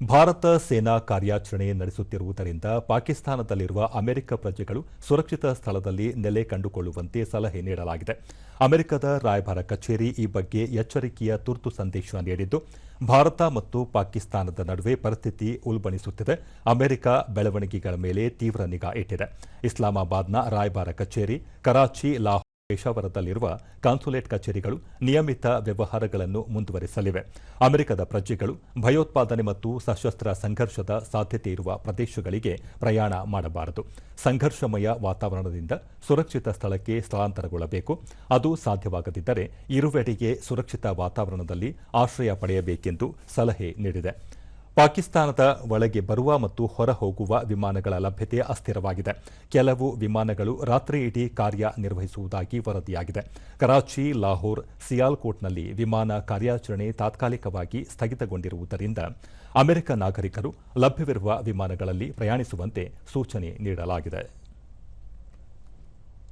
ಭಾರತ ಸೇನಾ ಕಾರ್ಯಾಚರಣೆ ನಡೆಸುತ್ತಿರುವುದರಿಂದ ಪಾಕಿಸ್ತಾನದಲ್ಲಿರುವ ಅಮೆರಿಕ ಪ್ರಜೆಗಳು ಸುರಕ್ಷಿತ ಸ್ಥಳದಲ್ಲಿ ನೆಲೆ ಕಂಡುಕೊಳ್ಳುವಂತೆ ಸಲಹೆ ನೀಡಲಾಗಿದೆ. ಅಮೆರಿಕದ ರಾಯಭಾರ ಕಚೇರಿ ಈ ಬಗ್ಗೆ ಎಚ್ಚರಿಕೆಯ ತುರ್ತು ಸಂದೇಶ ನೀಡಿದ್ದು, ಭಾರತ ಮತ್ತು ಪಾಕಿಸ್ತಾನದ ನಡುವೆ ಪರಿಸ್ಥಿತಿ ಉಲ್ಬಣಿಸುತ್ತಿದೆ. ಅಮೆರಿಕ ಬೆಳವಣಿಗೆಗಳ ಮೇಲೆ ತೀವ್ರ ನಿಗಾ ಇಟ್ಟಿದೆ. ಇಸ್ಲಾಮಾಬಾದ್ನ ರಾಯಭಾರ ಕಚೇರಿ, ಕರಾಚಿ ಲಾಹೋರ್ ಪೇಶಾವರದಲ್ಲಿರುವ ಕಾನ್ಸುಲೇಟ್ ಕಚೇರಿಗಳು ನಿಯಮಿತ ವ್ಯವಹಾರಗಳನ್ನು ಮುಂದುವರೆಸಲಿವೆ. ಅಮೆರಿಕದ ಪ್ರಜೆಗಳು ಭಯೋತ್ಪಾದನೆ ಮತ್ತು ಸಶಸ್ತ್ರ ಸಂಘರ್ಷದ ಸಾಧ್ಯತೆ ಇರುವ ಪ್ರದೇಶಗಳಿಗೆ ಪ್ರಯಾಣ ಮಾಡಬಾರದು. ಸಂಘರ್ಷಮಯ ವಾತಾವರಣದಿಂದ ಸುರಕ್ಷಿತ ಸ್ಥಳಕ್ಕೆ ಸ್ಥಳಾಂತರಗೊಳ್ಳಬೇಕು. ಅದು ಸಾಧ್ಯವಾಗದಿದ್ದರೆ ಇರುವೆಡೆಗೆ ಸುರಕ್ಷಿತ ವಾತಾವರಣದಲ್ಲಿ ಆಶ್ರಯ ಪಡೆಯಬೇಕೆಂದು ಸಲಹೆ ನೀಡಿದೆ. ಪಾಕಿಸ್ತಾನದ ಒಳಗೆ ಬರುವ ಮತ್ತು ಹೊರ ಹೋಗುವ ವಿಮಾನಗಳ ಲಭ್ಯತೆ ಅಸ್ಥಿರವಾಗಿದೆ. ಕೆಲವು ವಿಮಾನಗಳು ರಾತ್ರಿ ಇಡೀ ಕಾರ್ಯ ನಿರ್ವಹಿಸುವುದಾಗಿ ವರದಿಯಾಗಿದೆ. ಕರಾಚಿ, ಲಾಹೋರ್, ಸಿಯಾಲ್ಕೋಟ್ನಲ್ಲಿ ವಿಮಾನ ಕಾರ್ಯಾಚರಣೆ ತಾತ್ಕಾಲಿಕವಾಗಿ ಸ್ಥಗಿತಗೊಂಡಿರುವುದರಿಂದ ಅಮೆರಿಕ ನಾಗರಿಕರು ಲಭ್ಯವಿರುವ ವಿಮಾನಗಳಲ್ಲಿ ಪ್ರಯಾಣಿಸುವಂತೆ ಸೂಚನೆ ನೀಡಲಾಗಿದೆ.